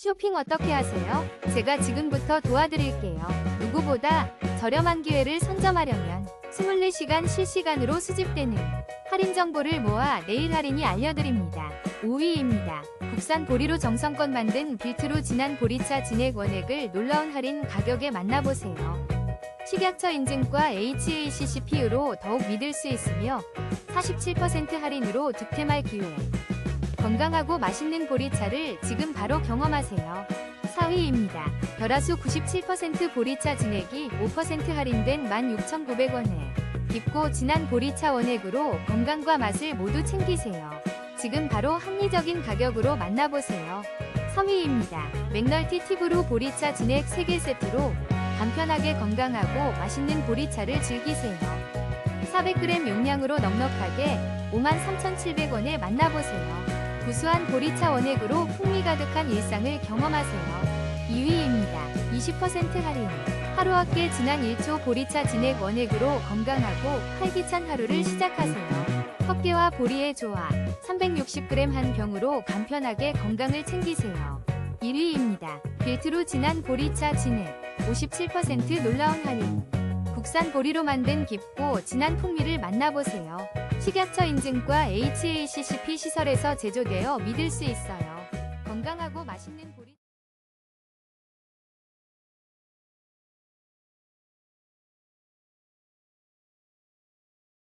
쇼핑 어떻게 하세요? 제가 지금부터 도와드릴게요. 누구보다 저렴한 기회를 선점하려면 24시간 실시간으로 수집되는 할인 정보를 모아 내일 할인이 알려드립니다. 5위입니다. 국산 보리로 정성껏 만든 빌트로 진한 보리차 진액 원액을 놀라운 할인 가격에 만나보세요. 식약처 인증과 HACCP로 더욱 믿을 수 있으며 47% 할인으로 득템할 기회. 건강하고 맛있는 보리차를 지금 바로 경험하세요. 4위입니다. 벼라수 97% 보리차 진액이 5% 할인된 16,900원에 깊고 진한 보리차 원액으로 건강과 맛을 모두 챙기세요. 지금 바로 합리적인 가격으로 만나보세요. 3위입니다. 맥널티 팁으로 보리차 진액 3개 세트로 간편하게 건강하고 맛있는 보리차를 즐기세요. 400g 용량으로 넉넉하게 53,700원에 만나보세요. 구수한 보리차 원액으로 풍미 가득한 일상을 경험하세요. 2위입니다. 20% 할인. 하루밖에 진한 1초 보리차 진액 원액으로 건강하고 활기찬 하루를 시작하세요. 헛개와 보리의 조화. 360g 한 병으로 간편하게 건강을 챙기세요. 1위입니다. 빌트로 진한 보리차 진액. 57% 놀라운 할인. 국산 보리로 만든 깊고 진한 풍미를 만나보세요. 식약처 인증과 HACCP 시설에서 제조되어 믿을 수 있어요. 건강하고 맛있는 보리